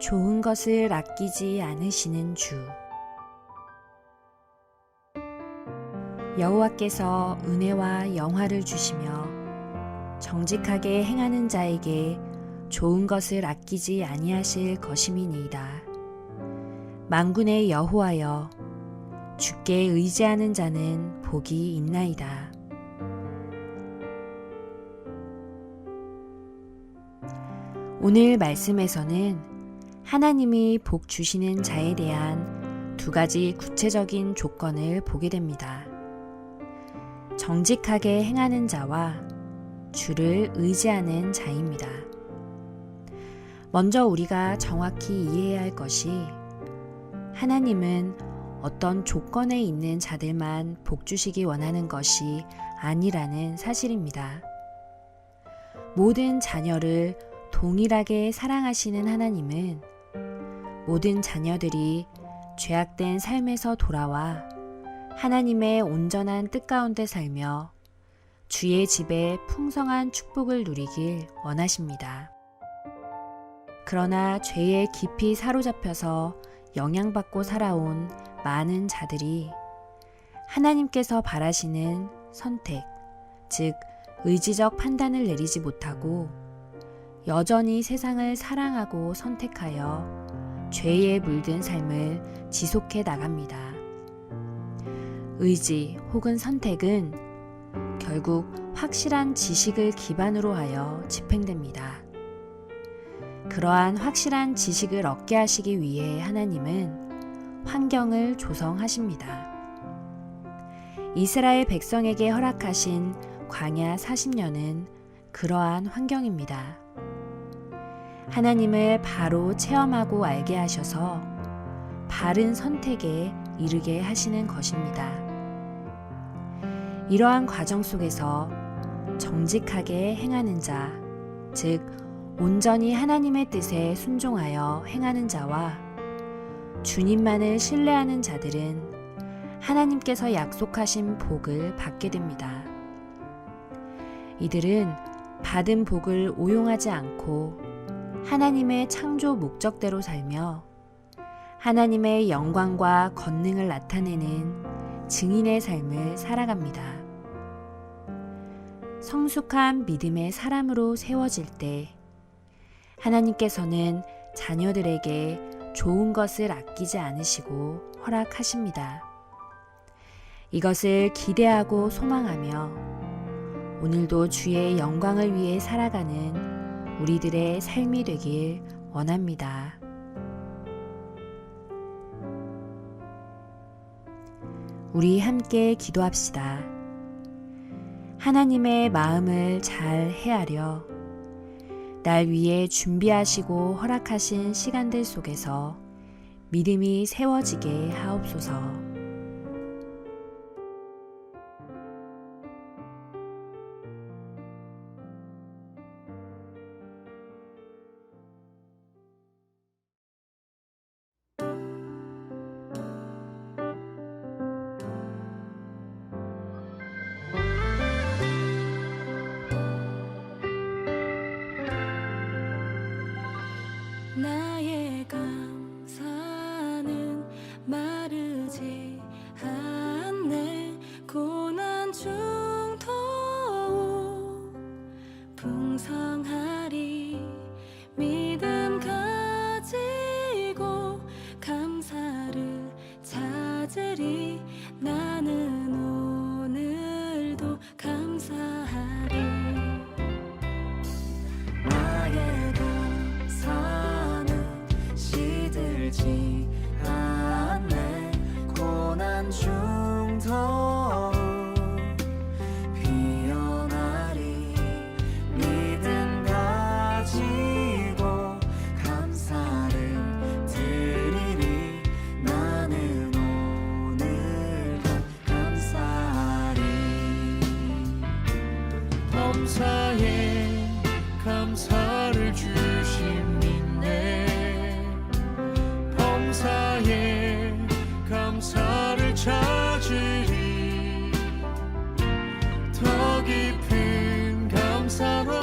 좋은 것을 아끼지 않으시는 주. 여호와께서 은혜와 영화를 주시며 정직하게 행하는 자에게 좋은 것을 아끼지 아니하실 것임이니이다. 만군의 여호와여 주께 의지하는 자는 복이 있나이다. 오늘 말씀에서는 하나님이 복 주시는 자에 대한 두 가지 구체적인 조건을 보게 됩니다. 정직하게 행하는 자와 주를 의지하는 자입니다. 먼저 우리가 정확히 이해해야 할 것이 하나님은 어떤 조건에 있는 자들만 복 주시기 원하는 것이 아니라는 사실입니다. 모든 자녀를 동일하게 사랑하시는 하나님은 모든 자녀들이 죄악된 삶에서 돌아와 하나님의 온전한 뜻 가운데 살며 주의 집에 풍성한 축복을 누리길 원하십니다. 그러나 죄에 깊이 사로잡혀서 영향받고 살아온 많은 자들이 하나님께서 바라시는 선택, 즉 의지적 판단을 내리지 못하고 여전히 세상을 사랑하고 선택하여 죄에 물든 삶을 지속해 나갑니다. 의지 혹은 선택은 결국 확실한 지식을 기반으로 하여 집행됩니다. 그러한 확실한 지식을 얻게 하시기 위해 하나님은 환경을 조성하십니다. 이스라엘 백성에게 허락하신 광야 40년은 그러한 환경입니다. 하나님을 바로 체험하고 알게 하셔서 바른 선택에 이르게 하시는 것입니다. 이러한 과정 속에서 정직하게 행하는 자, 즉, 온전히 하나님의 뜻에 순종하여 행하는 자와 주님만을 신뢰하는 자들은 하나님께서 약속하신 복을 받게 됩니다. 이들은 받은 복을 오용하지 않고 하나님의 창조 목적대로 살며 하나님의 영광과 권능을 나타내는 증인의 삶을 살아갑니다. 성숙한 믿음의 사람으로 세워질 때 하나님께서는 자녀들에게 좋은 것을 아끼지 않으시고 허락하십니다. 이것을 기대하고 소망하며 오늘도 주의 영광을 위해 살아가는 우리들의 삶이 되길 원합니다. 우리 함께 기도합시다. 하나님의 마음을 잘 헤아려 날 위해 준비하시고 허락하신 시간들 속에서 믿음이 세워지게 하옵소서. 나의 감사는 마르 중 더욱 피어나리 믿음 가지고 감사를 드리리 나는 오늘도 감사하리. 범사에 감사 sorrow.